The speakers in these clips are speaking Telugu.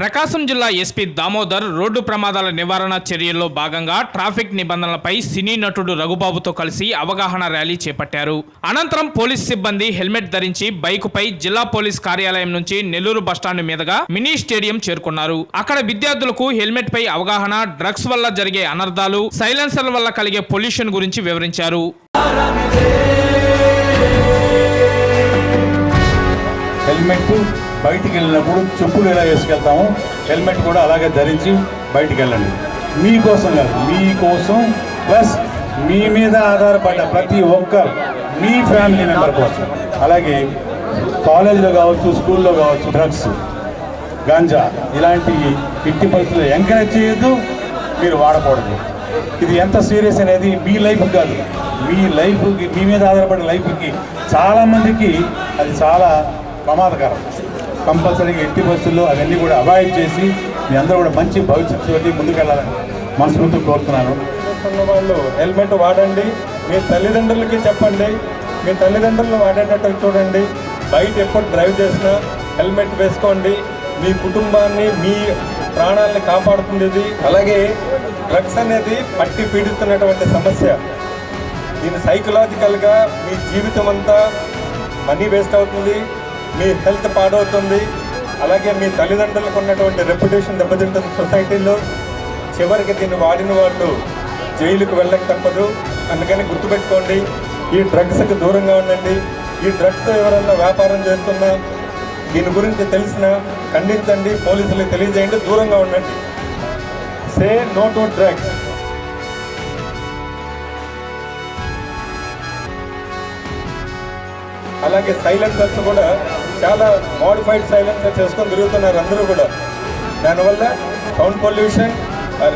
ప్రకాశం జిల్లా ఎస్పీ దామోదర్ రోడ్డు ప్రమాదాల నివారణ చర్యల్లో భాగంగా ట్రాఫిక్ నిబంధనలపై సినీ నటుడు రఘుబాబుతో కలిసి అవగాహన ర్యాలీ చేపట్టారు. అనంతరం పోలీస్ సిబ్బంది హెల్మెట్ ధరించి బైకుపై జిల్లా పోలీస్ కార్యాలయం నుంచి నెల్లూరు బస్టాండ్ మీదుగా మినీ స్టేడియం చేరుకున్నారు. అక్కడ విద్యార్థులకు హెల్మెట్ పై అవగాహన డ్రగ్స్ వల్ల జరిగే అనర్థాలు సైలెన్సర్ల వల్ల కలిగే పొల్యూషన్ గురించి వివరించారు. హెల్మెట్ బయటికి వెళ్ళినప్పుడు చెప్పులు ఎలా వేసుకెళ్తాము హెల్మెట్ కూడా అలాగే ధరించి బయటికి వెళ్ళండి. మీకోసం కాదు మీకోసం ప్లస్ మీ మీద ఆధారపడ్డ ప్రతి ఒక్కరు మీ ఫ్యామిలీ మెంబర్ కోసం. అలాగే కాలేజీలో కావచ్చు స్కూల్లో కావచ్చు డ్రగ్స్ గాంజా ఇలాంటి ఇట్టి పరిస్థితులు ఎంకరేజ్ చేయొద్దు మీరు వాడకూడదు. ఇది ఎంత సీరియస్ అనేది మీ లైఫ్ కాదు. మీ లైఫ్కి మీ మీద ఆధారపడిన లైఫ్కి చాలామందికి అది చాలా ప్రమాదకరం. కంపల్సరీగా ఎట్టి బస్సులు అవన్నీ కూడా అవాయిడ్ చేసి మీ అందరూ కూడా మంచి భవిష్యత్తు ముందుకెళ్ళాలని మనస్ఫూర్తిగా కోరుతున్నాను. వాళ్ళు హెల్మెట్ వాడండి. మీ తల్లిదండ్రులకి చెప్పండి. మీ తల్లిదండ్రులను వాడేటట్టు చూడండి. బయట ఎప్పుడు డ్రైవ్ చేసినా హెల్మెట్ వేసుకోండి. మీ కుటుంబాన్ని మీ ప్రాణాలని కాపాడుతుంది ఇది. అలాగే డ్రగ్స్ అనేది పట్టి పీడిస్తున్నటువంటి సమస్య. దీని సైకలాజికల్గా మీ జీవితం అంతా మనీ వేస్ట్ అవుతుంది. మీ హెల్త్ పాడవుతుంది. అలాగే మీ తల్లిదండ్రులకు ఉన్నటువంటి రెప్యుటేషన్ దెబ్బతింటుంది సొసైటీలో. చివరికి దీన్ని వాడిన వాళ్ళు జైలుకు వెళ్ళక తప్పదు. అందుకని గుర్తుపెట్టుకోండి ఈ డ్రగ్స్కి దూరంగా ఉండండి. ఈ డ్రగ్స్ ఎవరన్నా వ్యాపారం చేస్తున్నా దీని గురించి తెలిసిన ఖండించండి పోలీసులకు తెలియజేయండి దూరంగా ఉండండి. Say no to drugs. అలాగే సైలెన్సర్స్ కూడా చాలా మోడిఫైడ్ సైలెన్సర్ చేసుకొని తిరుగుతున్నారు అందరూ కూడా. దానివల్ల సౌండ్ పొల్యూషన్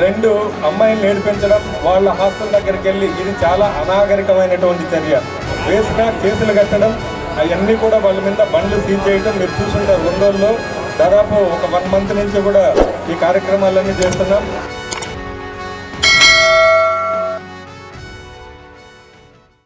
రెండు అమ్మాయిలు నేర్పించడం వాళ్ళ హాస్టల్ దగ్గరికి వెళ్ళి ఇది చాలా అనాగరికమైనటువంటి చర్య. వేసుగా కేసులు కట్టడం అవన్నీ కూడా వాళ్ళ మీద బండ్లు సీజ్ చేయడం మీరు చూసుంటారు. ఒంగోలులో దాదాపు ఒక వన్ మంత్ నుంచి కూడా ఈ కార్యక్రమాలన్నీ చేస్తున్నాం.